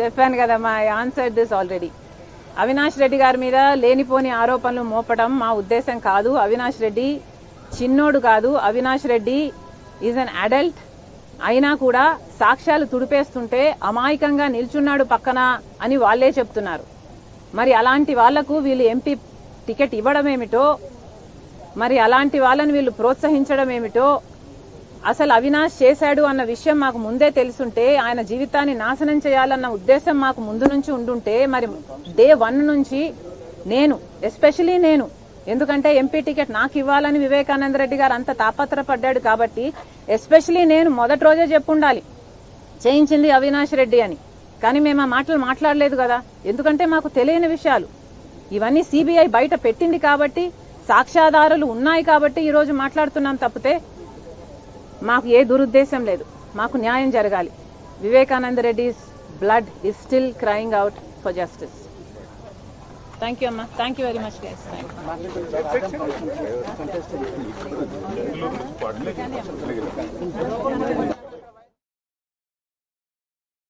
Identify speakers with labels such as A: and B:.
A: చెప్పాను కదా మా answer this already Avinash Reddy గారి మీద లేనిపోని ఆరోపణలు మోపడం మా ఉద్దేశం కాదు. అవినాష్ రెడ్డి చిన్నోడు కాదు. Avinash Reddy is an adult అయినా కూడా సాక్ష్యాలు తుడిపేస్తుంటే అమాయకంగా నిల్చున్నాడు పక్కన అని వాళ్ళే చెప్తున్నారు. మరి అలాంటి వాళ్ళకు వీళ్ళు ఎంపీ టికెట్ ఇవ్వడం ఏమిటో మరి అలాంటి వాళ్ళని వీళ్ళు ప్రోత్సహించడం ఏమిటో అసలు అవినాష్ చేశాడు అన్న విషయం మాకు ముందే తెలుసుంటే ఆయన జీవితాన్ని నాశనం చేయాలన్న ఉద్దేశం మాకు ముందు నుంచి ఉండుంటే మరి డే వన్ నుంచి నేను ఎస్పెషలీ నేను ఎందుకంటే ఎంపీ టికెట్ నాకు ఇవ్వాలని వివేకానంద రెడ్డి గారు అంత తాపత్రపడ్డాడు కాబట్టి ఎస్పెషలీ నేను మొదటి రోజే చెప్పుండాలి. చేయించింది అవినాష్ రెడ్డి అని. కానీ మేము ఆ మాటలు మాట్లాడలేదు కదా. ఎందుకంటే మాకు తెలియని విషయాలు. ఇవన్నీ సిబిఐ బయట పెట్టింది కాబట్టి సాక్ష్యాధారాలు ఉన్నాయి కాబట్టి ఈరోజు మాట్లాడుతున్నాం తప్పితే మాకు ఏ దురుద్దేశం లేదు. మాకు న్యాయం జరగాలి. Vivekananda Reddy's blood is still crying out for justice thank you అమ్మా. Thank you very much guys thank you